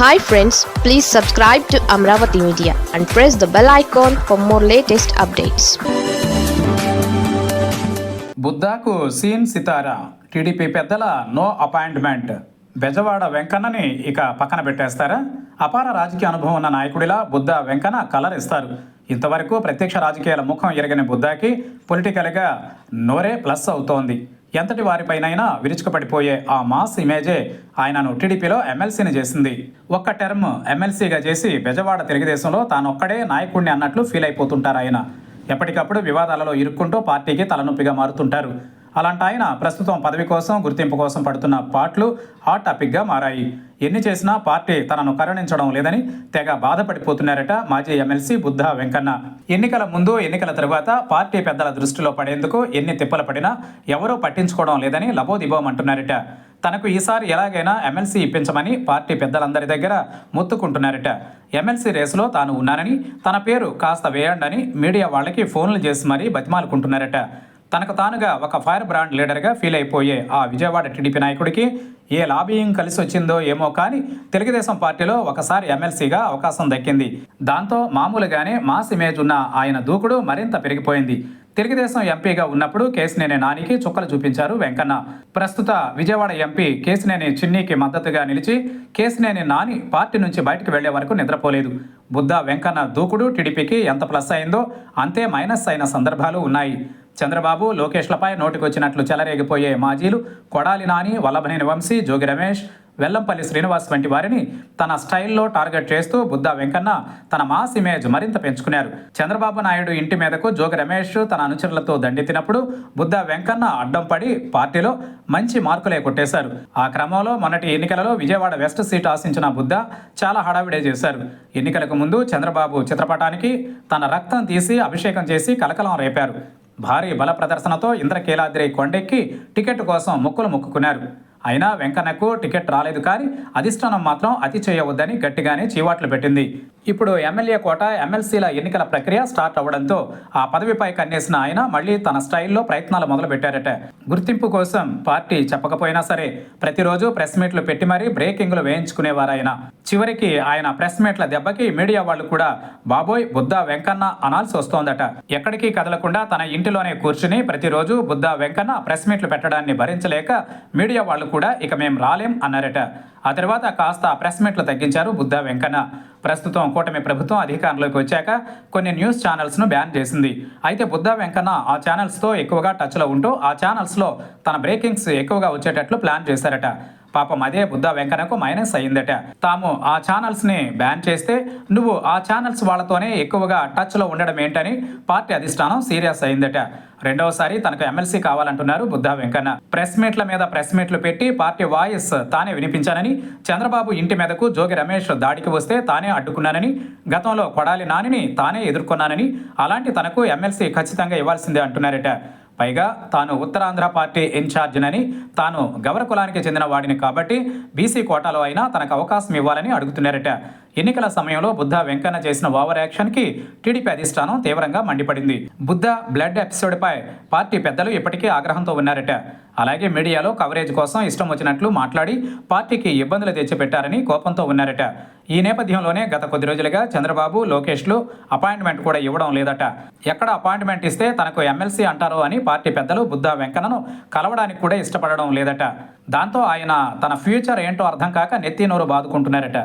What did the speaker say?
Hi friends please subscribe to Amaravati media and press the bell icon for more latest updates బుద్ధాకు scene సితారా TDP పెద్దల no appointment. Bezawada వెంకన్నని ఇక పక్కన పెట్టేస్తారా? అపార రాజకీయ అనుభవం ఉన్న నాయకుడిలా బుద్ధ వెంకన్న కలర్ ఇస్తారు. ఇంతవరకు ప్రత్యక్ష రాజకీయాల ముఖం ఎరగని బుద్ధాకి పొలిటికల్గా నోరే ప్లస్ అవుతోంది. ఎంతటి వారిపైనైనా విరుచుకుపడిపోయే ఆ మాస్ ఇమేజే ఆయనను టీడీపీలో ఎమ్మెల్సీని చేసింది. ఒక్క టర్మ్ ఎమ్మెల్సీగా చేసి బెజవాడ తెలుగుదేశంలో తానొక్కడే నాయకుడిని అన్నట్లు ఫీల్ అయిపోతుంటారు ఆయన ఎప్పటికప్పుడు వివాదాలలో ఇరుక్కుంటూ పార్టీకి తలనొప్పిగా మారుతుంటారు. అలాంటి ఆయన ప్రస్తుతం పదవి కోసం గుర్తింపు కోసం పడుతున్న పాటలు హాట్ టాపిక్గా మారాయి. ఎన్ని చేసినా పార్టీ తనను కరుణించడం లేదని తెగ బాధపడిపోతున్నారట మాజీ ఎమ్మెల్సీ బుద్ధ వెంకన్న. ఎన్నికల ముందు ఎన్నికల తరువాత పార్టీ పెద్దల దృష్టిలో పడేందుకు ఎన్ని తిప్పలు పడినా ఎవరూ పట్టించుకోవడం లేదని లబోదిబోమంటున్నారట తనకు ఈసారి ఎలాగైనా ఎమ్మెల్సీ ఇప్పించమని పార్టీ పెద్దలందరి దగ్గర మొత్తుకుంటున్నారట. ఎమ్మెల్సీ రేసులో తాను ఉన్నానని తన పేరు కాస్త వేయండని మీడియా వాళ్ళకి ఫోన్లు చేసి మరీ బతిమాలుకుంటున్నారట. తనకు తానుగా ఒక ఫైర్ బ్రాండ్ లీడర్గా ఫీల్ అయిపోయే ఆ విజయవాడ టీడీపీ నాయకుడికి ఏ లాబీయింగ్ కలిసి వచ్చిందో ఏమో కానీ తెలుగుదేశం పార్టీలో ఒకసారి ఎమ్మెల్సీగా అవకాశం దక్కింది. దాంతో మామూలుగానే మాస్ ఇమేజ్ ఉన్న ఆయన దూకుడు మరింత పెరిగిపోయింది. తెలుగుదేశం ఎంపీగా ఉన్నప్పుడు కేసినేని నానికి చుక్కలు చూపించారు వెంకన్న. ప్రస్తుత విజయవాడ ఎంపీ కేసినేని చిన్నికి మద్దతుగా నిలిచి కేసినేని నాని పార్టీ నుంచి బయటకు వెళ్ళే వరకు నిద్రపోలేదు. బుద్ధ వెంకన్న దూకుడు టీడీపీకి ఎంత ప్లస్ అయిందో అంతే మైనస్ అయిన సందర్భాలు ఉన్నాయి. చంద్రబాబు లోకేష్లపై నోటికొచ్చినట్లు చెలరేగిపోయే మాజీలు కొడాలి నాని వల్లభనేని వంశీ జోగి రమేష్ వెల్లంపల్లి శ్రీనివాస్ వంటి వారిని తన స్టైల్లో టార్గెట్ చేస్తూ బుద్ధ వెంకన్న తన మాస్ ఇమేజ్ మరింత పెంచుకున్నారు. చంద్రబాబు నాయుడు ఇంటి మీదకు జోగి రమేష్ తన అనుచరులతో దండెత్తినప్పుడు బుద్ధ వెంకన్న అడ్డం పడి పార్టీలో మంచి మార్కులే కొట్టేశారు. ఆ క్రమంలో మొన్నటి ఎన్నికలలో విజయవాడ వెస్ట్ సీట్ ఆశించిన బుద్ధ చాలా హడావిడే చేశారు. ఎన్నికలకు ముందు చంద్రబాబు చిత్రపటానికి తన రక్తం తీసి అభిషేకం చేసి కలకలం రేపారు. భారీ బల ప్రదర్శనతో ఇంద్రకీలాద్రి కొండెక్కి టికెట్ కోసం మొక్కులు మొక్కుకున్నారు. అయినా వెంకన్నకు టికెట్ రాలేదు కానీ అధిష్టానం మాత్రం అతి చేయవద్దని గట్టిగానే చీవాట్లు పెట్టింది. ఇప్పుడు ఎమ్మెల్యే కోట ఎమ్మెల్సీల ఎన్నికల ప్రక్రియ స్టార్ట్ అవ్వడంతో ఆ పదవిపై కన్నేసిన ఆయన మళ్ళీ తన స్టైల్లో ప్రయత్నాలు మొదలుపెట్టారట. గుర్తింపు కోసం పార్టీ చెప్పకపోయినా సరే ప్రతిరోజు ప్రెస్ మీట్లు పెట్టి మరీ బ్రేకింగ్లు వేయించుకునేవారాయన. చివరికి ఆయన ప్రెస్ మీట్ల దెబ్బకి మీడియా వాళ్ళు కూడా బాబోయ్ బుద్ధ వెంకన్న అనాల్సి వస్తోందట. ఎక్కడికి కదలకుండా తన ఇంటిలోనే కూర్చుని ప్రతిరోజు బుద్ధ వెంకన్న ప్రెస్ మీట్లు పెట్టడాన్ని భరించలేక మీడియా వాళ్ళు కూడా ఇక మేము రాలేం అన్నారట. ఆ తర్వాత కాస్త ప్రెస్ మీట్లు తగ్గించారు బుద్ధ వెంకన్న. ప్రస్తుతం కూటమి ప్రభుత్వం అధికారంలోకి వచ్చాక కొన్ని న్యూస్ ఛానల్స్ను బ్యాన్ చేసింది. అయితే బుద్ధ వెంకన్న ఆ ఛానల్స్తో ఎక్కువగా టచ్లో ఉంటూ ఆ ఛానల్స్లో తన బ్రేకింగ్స్ ఎక్కువగా వచ్చేటట్లు ప్లాన్ చేశారట. పాపం అదే బుద్ధ వెంకన్నకు మైనస్ అయిందట తాము ఆ ఛానల్స్ని బ్యాన్ చేస్తే నువ్వు ఆ ఛానల్స్ వాళ్ళతోనే ఎక్కువగా టచ్లో ఉండడం ఏంటని పార్టీ అధిష్టానం సీరియస్ అయిందట రెండవసారి తనకు ఎమ్మెల్సీ కావాలంటున్నారు బుద్ధ వెంకన్న. ప్రెస్ మీట్ల మీద ప్రెస్ మీట్లు పెట్టి పార్టీ వాయిస్ తానే వినిపించానని చంద్రబాబు ఇంటి మీదకు జోగి రమేష్ దాడికి వస్తే తానే అడ్డుకున్నానని గతంలో కొడాలి నానిని తానే ఎదుర్కొన్నానని అలాంటి తనకు ఎమ్మెల్సీ ఖచ్చితంగా ఇవ్వాల్సిందే అంటున్నారట. పైగా తాను ఉత్తరాంధ్ర పార్టీ ఇన్ఛార్జినని తాను గవర కులానికి చెందిన వాడిని కాబట్టి బీసీ కోటాలో అయినా తనకు అవకాశం ఇవ్వాలని అడుగుతున్నారట. ఎన్నికల సమయంలో బుద్ధ వెంకన్న చేసిన ఓవర్ యాక్షన్కి టీడీపీ అధిష్టానం తీవ్రంగా మండిపడింది. బుద్ధ బ్లడ్ ఎపిసోడ్పై పార్టీ పెద్దలు ఇప్పటికీ ఆగ్రహంతో ఉన్నారట. అలాగే మీడియాలో కవరేజ్ కోసం ఇష్టం వచ్చినట్లు మాట్లాడి పార్టీకి ఇబ్బందులు తెచ్చిపెట్టారని కోపంతో ఉన్నారట. ఈ నేపథ్యంలోనే గత కొద్ది రోజులుగా చంద్రబాబు లోకేష్లు అపాయింట్మెంట్ కూడా ఇవ్వడం లేదట. ఎక్కడ అపాయింట్మెంట్ ఇస్తే తనకు ఎమ్మెల్సీ అంటారో అని పార్టీ పెద్దలు బుద్ధ వెంకన్నను కలవడానికి కూడా ఇష్టపడడం లేదట. దాంతో ఆయన తన ఫ్యూచర్ ఏంటో అర్థం కాక నెత్తి నోరు బాదుకుంటున్నారట.